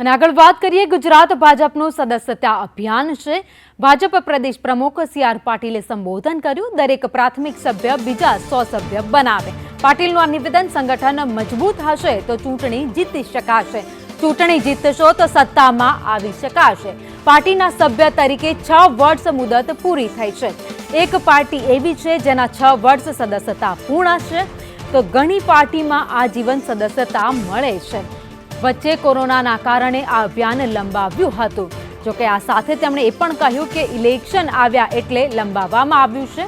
અને આગળ વાત કરીએ, ગુજરાત ભાજપનું સદસ્યતા અભિયાન છે. ભાજપ પ્રદેશ પ્રમુખ સી આર પાટીલે સંબોધન કર્યું, દરેક પ્રાથમિક સભ્ય બીજા સો સભ્ય બનાવે. પાટીલનું આ નિવેદન સંગઠન મજબૂત હશે તો ચૂંટણી જીતી શકાશે. ચૂંટણી જીતશો તો સત્તામાં આવી શકાશે. પાર્ટીના સભ્ય તરીકે છ વર્ષ મુદત પૂરી થઈ છે. એક પાર્ટી એવી છે જેના છ વર્ષ સદસ્યતા પૂર્ણ છે. તો ઘણી પાર્ટીમાં આજીવન સદસ્યતા મળે છે. વચ્ચે કોરોનાના કારણે આ અભિયાન લંબાવ્યું હતું. જોકે આ સાથે તેમણે એ પણ કહ્યું કે ઇલેક્શન આવ્યા એટલે લંબાવવામાં આવ્યું છે.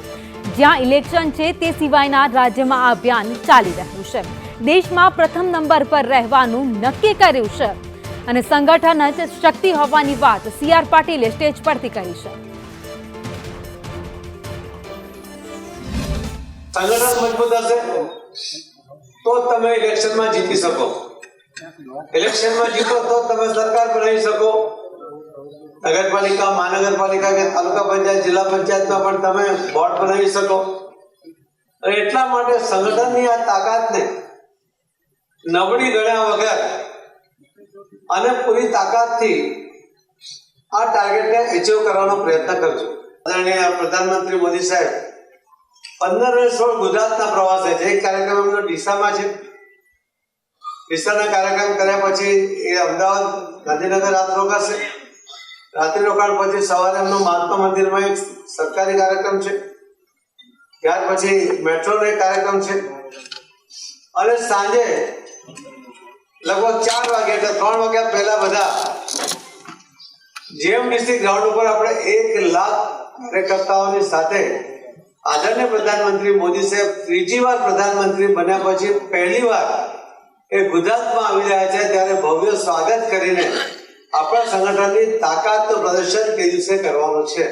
જ્યાં ઇલેક્શન છે તે સિવાયના રાજ્યમાં આ અભિયાન ચાલી રહ્યું છે. દેશમાં પ્રથમ નંબર પર રહેવાનું નક્કી કર્યું છે. અને સંગઠન જ શક્તિ હોવાની વાત સી આર પાટીલે સ્ટેજ પરથી કરી છે. સંગઠન મજબૂત હશે તો તમે ઇલેક્શનમાં જીતી શકો. ઇલેક્શનમાં જીતો તો તમે સરકાર બનાવી શકો. નગરપાલિકા, મહાનગરપાલિકા કે તાલુકા પંચાયત, જિલ્લા પંચાયતમાં પણ તમે બોર્ડ બનાવી શકો. એટલા માટે સંગઠનની આ તાકાતને નબળી ગણ્યા વગર અને પૂરી તાકાતથી આ ટાર્ગેટને અચીવ કરવાનો પ્રયત્ન કરજો. આદરણીય પ્રધાનમંત્રી મોદી સાહેબ, પંદર અને સોળ ગુજરાતના પ્રવાસે છે. એક કાર્યક્રમ ડીસામાં છે. ડીસાના કાર્યક્રમ કર્યા પછી એ અમદાવાદ ગાંધીનગર રાત રોકાશે. રાત્રિ રોકાણ પછી સવારે એમનો મહાત્મા મંદિરમાં એક સરકારી કાર્યક્રમ છે. ત્યાર પછી મેટ્રોનો એક કાર્યક્રમ છે. અને સાંજે લગભગ ચાર વાગે એટલે ત્રણ વાગ્યા પહેલા બધા જીએમડીસી ગ્રાઉન્ડ ઉપર આપણે એક લાખ કાર્યકર્તાઓની સાથે આદરણીય પ્રધાનમંત્રી મોદી સાહેબ ત્રીજી વાર પ્રધાનમંત્રી બન્યા પછી પહેલી વાર એ ગુજરાતમાં આવી રહ્યા છે ત્યારે ભવ્ય સ્વાગત કરીને આપણા સંગઠનની તાકાત પ્રદર્શન તે દિવસે કરવાનું છે.